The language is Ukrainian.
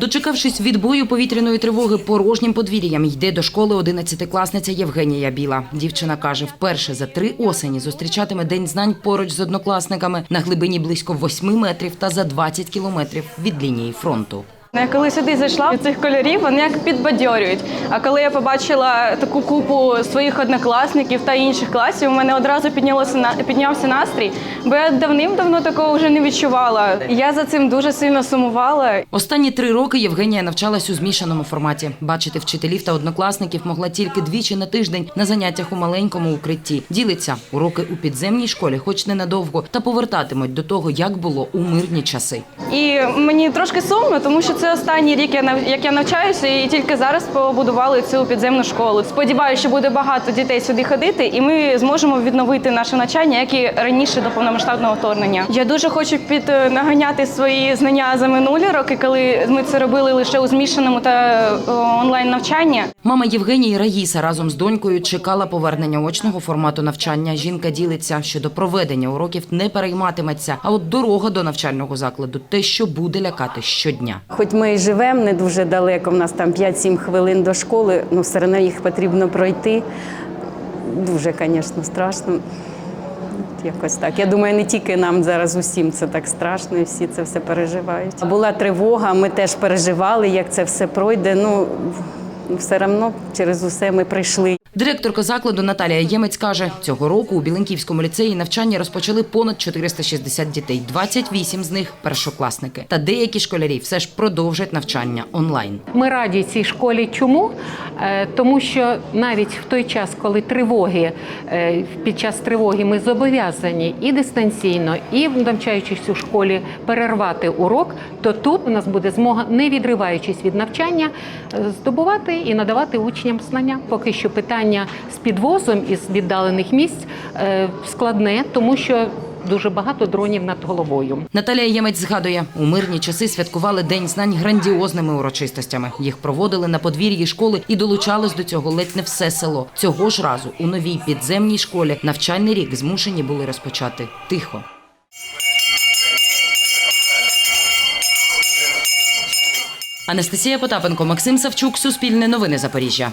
Дочекавшись відбою повітряної тривоги порожнім подвір'ям, йде до школи одинадцятикласниця Євгенія Біла. Дівчина каже, вперше за три осені зустрічатиме день знань поруч з однокласниками на глибині близько 8 метрів та за 20 кілометрів від лінії фронту. Я коли сюди зайшла, від цих кольорів вони як підбадьорюють. А коли я побачила таку купу своїх однокласників та інших класів, у мене одразу піднялося піднявся настрій, бо я давним-давно такого вже не відчувала. Я за цим дуже сильно сумувала. Останні три роки Євгенія навчалась у змішаному форматі. Бачити вчителів та однокласників могла тільки двічі на тиждень на заняттях у маленькому укритті. Ділиться уроки у підземній школі, хоч ненадовго, та повертатимуть до того, як було у мирні часи. І мені трошки сумно, тому що це останній рік, я нав- як я навчаюся, і тільки зараз побудували цю підземну школу. Сподіваюся, що буде багато дітей сюди ходити, і ми зможемо відновити наше навчання, як і раніше до повномасштабного вторгнення. Я дуже хочу під е, наганяти свої знання за минулі роки, коли ми це робили лише у змішаному та е, онлайн навчанні. Мама Євгенії Раїса разом з донькою чекала повернення очного формату навчання. Жінка ділиться, що до проведення уроків не перейматиметься. А от дорога до навчального закладу те, що буде лякати щодня. Хоч ми і живемо не дуже далеко, в нас там 5-7 хвилин до школи, ну все одно їх потрібно пройти. Дуже, звісно, страшно. Якось так. Я думаю, не тільки нам зараз усім це так страшно, і всі це все переживають. Була тривога, ми теж переживали, як це все пройде. Ну все одно через усе ми прийшли. Директорка закладу Наталія Ємець каже, цього року у Біленківському ліцеї навчання розпочали понад 460 дітей, 28 з них першокласники. Та деякі школярі все ж продовжать навчання онлайн. Ми раді цій школі. Чому? Е, Тому що навіть в той час, коли тривоги е, під час тривоги ми зобов'язані і дистанційно, і навчаючись у школі перервати урок, то тут у нас буде змога, не відриваючись від навчання, е, здобувати і надавати учням знання. Поки що питання з підвозом із віддалених місць е, складне, тому що дуже багато дронів над головою. Наталія Ємець згадує, у мирні часи святкували День знань грандіозними урочистостями. Їх проводили на подвір'ї школи і долучалось до цього ледь не все село. Цього ж разу у новій підземній школі навчальний рік змушені були розпочати тихо. Анастасія Потапенко, Максим Савчук, Суспільне новини Запоріжжя.